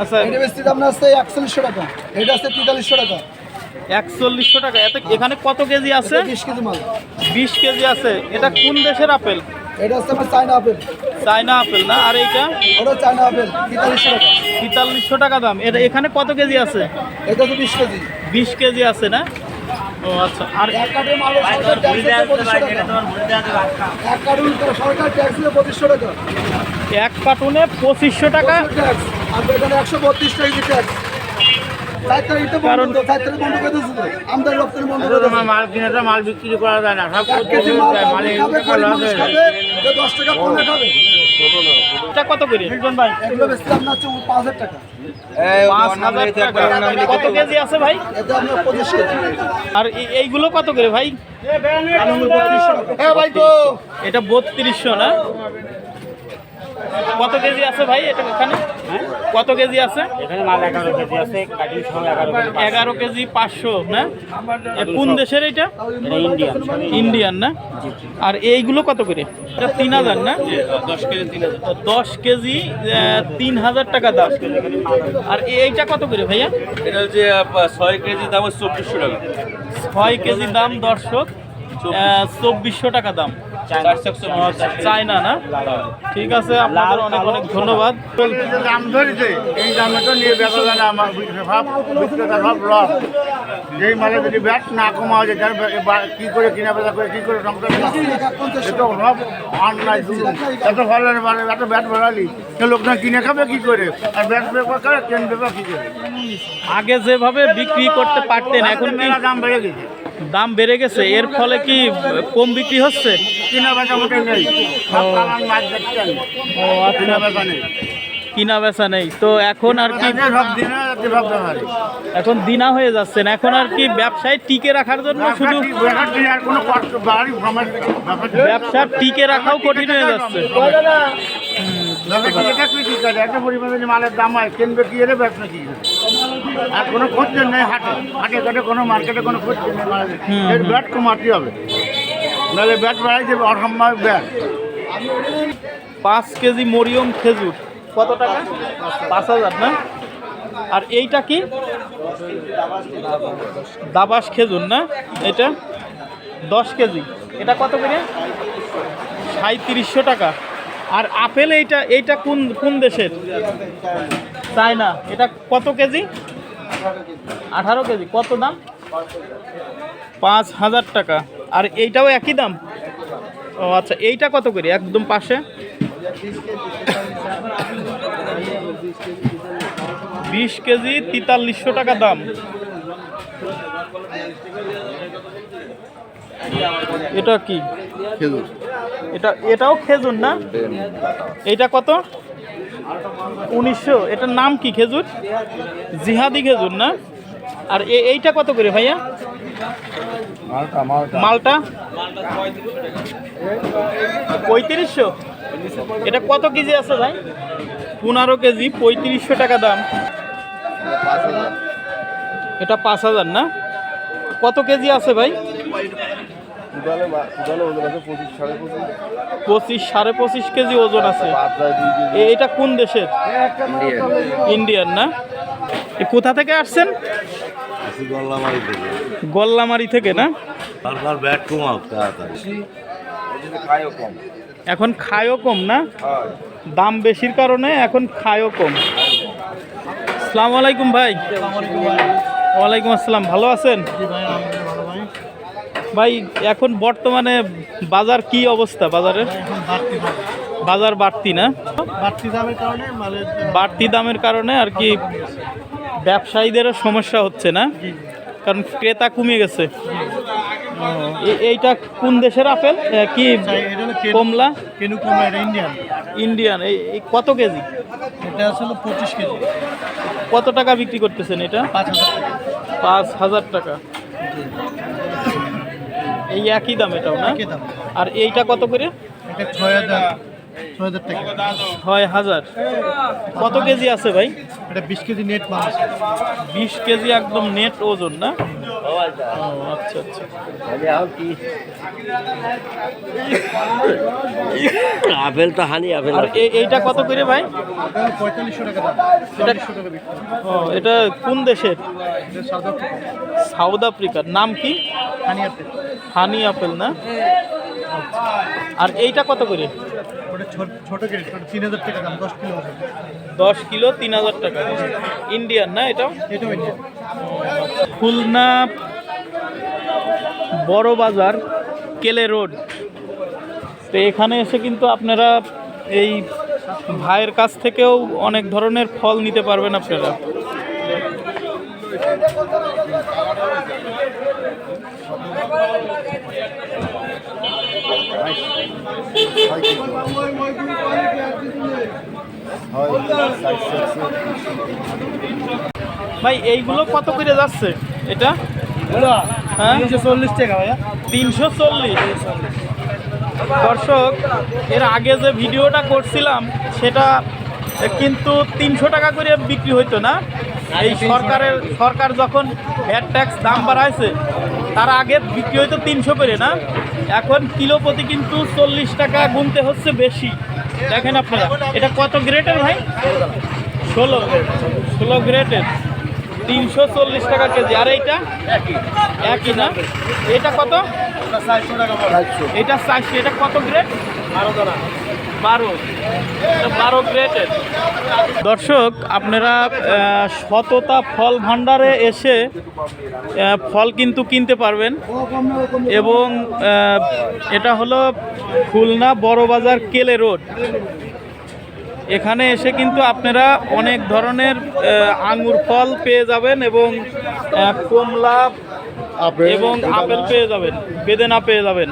আচ্ছা। এটা বেশি দাম না আছে একচল্লিশশো টাকা। এটা আছে তেতাল্লিশশো টাকা। একচল্লিশশো টাকা। এত এখানে কত কেজি আছে? বিশ কেজি মাল। বিশ কেজি আছে। এটা কোন দেশের আপেল? এটা হচ্ছে আপনার চায়না আপেল। চায়না আপেল না? আর এইটা? ওটা চায়না আপেল তেতাল্লিশশো টাকা। তেতাল্লিশশো টাকা দাম। এটা এখানে কত কেজি আছে? এটা বিশ কেজি। বিশ কেজি আছে না? ও আচ্ছা। আর এক কার্টুন মাল সরকার ট্যাক্স দিচ্ছে পঁচিশশো টাকা এক কার্টুন সরকার ট্যাক্স দিচ্ছে পঁচিশশো টাকা। এক কার্টুনে পঁচিশশো টাকা? এখানে একশো মাল কিনে মাল বিক্রি করা যায় না। সব দশ টাকা খাবে। কত করে? ভাই এগুলো বেশি দাম হচ্ছে পাঁচ হাজার টাকা। পাঁচ হাজার টাকা। কত কেজি আছে ভাই? আর এই- এইগুলো কত করে ভাই? হ্যাঁ ভাই তো এটা বত্রিশশো না? কত কেজি আছে ভাই এটা এখানে? কত কেজি আছে? এখানে মাল এগারো কেজি আছে কাটিং সহ এগারো কেজি এগারো কেজি পাঁচশো না? কোন দেশের এটা? এটা ইন্ডিয়ান। ইন্ডিয়ান না? আর এইগুলো কত করে? এটা তিন হাজার না? দশ কেজি তিন হাজার। দশ কেজি তিন হাজার টাকা দাম। আর এইটা কত করে ভাইয়া? এটা হচ্ছে ছয় কেজি দাম হচ্ছে চব্বিশশো টাকা। ছয় কেজি দাম দর্শক চব্বিশশো টাকা দাম। চায়না। না? ঠিক আছে আপনাদের অনেক অনেক ধন্যবাদ। দাম ধরেছে এই দামে তো নিয়ে বেচা যায় না আমার সব বিক্রেতা সব লস যেই মালে যদি ব্যাট না কমা যায় বে- কি করে কিনা বেচা করে কি করে সংসার চালাবে? সব অন্যায় এত ভালো মানে এত ব্যাট বাড়ালি। সে লোকজন কিনে খাবে কি করে? আর ব্যাট বেপার করে ট্রেন বেপার কি করে? আগে যেভাবে বিক্রি করতে পারতেন এখন দাম বেড়ে গেছে। দাম বেড়ে গেছে এর ফলে কি কম বিক্রি হচ্ছে? কিনা বেচা ও। আচ্ছা। কিনা বেচা নেই। তো এখন আর কি এখন দিনা হয়ে যাচ্ছেন এখন আর কি ব্যবসায় টিকে রাখার জন্য শুধু ব্যবসা টিকে রাখাও কঠিন হয়ে যাচ্ছে। পরিমাণে মালের দাম হয় কিনবে কি ব্যবসা কি আর কোনো খোঁজ নেই হাটে। হাটে ঘাটে কোনো মার্কেটে কোনো খোঁজ নেই হুম, এর ব্যাট কমাতে হবে। নাহলে ব্যাট বাড়াই যাবে অসম্ভব ব্যাট। পাঁচ কেজি মরিয়ম খেজুর কত টাকা? পাঁচ হাজার না? আর এইটা কি? দাবাস খেজুর না? এটা? দশ কেজি। এটা কত করে? সাঁত্রিশশো টাকা। আর আপেল এইটা এইটা কোন কোন দেশের? চায়না। এটা কত কেজি? আঠারো কেজি কত দাম? পাঁচ হাজার টাকা। আর এইটাও একই দাম? ও আচ্ছা এইটা কত করে? একদম পাশে? বিশ কেজি তেতাল্লিশশো টাকা দাম। এটা কি? খেজুর। এটা এটাও খেজুর না? এটা কত? উনিশশো এটার নাম কি খেজুর? জিহাদি খেজুর না? আর এইটা কত করে ভাইয়া? মালটা পঁয়ত্রিশশো? এটা কত কেজি আছে ভাই? পনেরো কেজি পঁয়ত্রিশশো টাকা দাম। এটা পাঁচ হাজার না? কত কেজি আছে ভাই? পঁচিশ সাড়ে পঁচিশ। কেজি ওজন আছে। এ- এটা কোন দেশের? ইন্ডিয়ান। না? এ কোথা থেকে আসছেন? গল্লামারি থেকে। না? ব্যাট কমাও এখন খায়ও কম না? দাম বেশির কারণে এখন খায়ও কম। আসসালামু আলাইকুম ভাই। ওয়ালাইকুম আসসালাম। ভালো আছেন? ভাই এখন বর্তমানে বাজার কি অবস্থা বাজারের? বাজার বাড়তি না? বাড়তি দামের কারণে বাড়তি দামের কারণে আর কি ব্যবসায়ীদেরও সমস্যা হচ্ছে না? কারণ ক্রেতা কমে গেছে। এইটা কোন দেশের আপেল? কি কমলা? কেনু কমা ইন্ডিয়ান ইন্ডিয়ান এই কত কেজি? এটা আসলে পঁচিশ কেজি। কত টাকা বিক্রি করতেছেন এটা? পাঁচ হাজার টাকা। পাঁচ হাজার টাকা। এই একই দাম এটাও না? আর এইটা কত করে? এটা ছয় হাজার ছয় হাজার ছয় হাজার। কত কেজি আছে ভাই? এটা বিশ কেজি নেট মাল বিশ কেজি একদম নেট ওজন না? ও আচ্ছা আচ্ছা। আপেল তো হানি আপেল এ- এইটা কত করে ভাই? পঁয়তাল্লিশশো টাকা এটা ও এটা কোন দেশের? সাউথ আফ্রিকার। নাম কি? হানি হানি আপেল না? আর এইটা কত করে? ছোট ছোট কেজি ওটা তিন হাজার টাকা দাম দশ কিলো দশ কিলো তিন হাজার টাকা। ইন্ডিয়ান না এটা এটাও খুলনা বড় বাজার কেলে রোড। তো এখানে এসে কিন্তু আপনারা এই ভাইয়ের কাছ থেকেও অনেক ধরনের ফল নিতে পারবেন আপনারা। ভাই এইগুলো কত করে যাচ্ছে? এটা? হ্যাঁ? তিনশো চল্লিশ টাকা ভাইয়া। তিনশো চল্লিশ? দর্শক এর আগে যে ভিডিওটা করছিলাম সেটা কিন্তু তিনশো টাকা করে বিক্রি হইতো না? এই সরকারের সরকার যখন ভ্যাট ট্যাক্স দাম বাড়াইছে, তার আগে বিক্রি হইতো তিনশো করে, না? এখন কিলো প্রতি কিন্তু চল্লিশ টাকা গুনতে হচ্ছে বেশি। দেখেন আপনারা, এটা কত গ্রেটের ভাই? ষোলো ষোলো গ্রেটের। তিনশো চল্লিশ টাকা কেজি। আর এইটা? একই, না? এটা কত? এটা চারশো এটা কত গ্রেড বারো এটা বারো গ্রেডের দর্শক আপনারা সততা ফল ভাণ্ডারে এসে ফল কিন্তু কিনতে পারবেন। এবং এটা হলো খুলনা বড়বাজার কেলে রোড। এখানে এসে কিন্তু আপনারা অনেক ধরনের আঙুর ফল পেয়ে যাবেন এবং কমলা এবং আপেল পেয়ে যাবেন বেদে না পেয়ে যাবেন।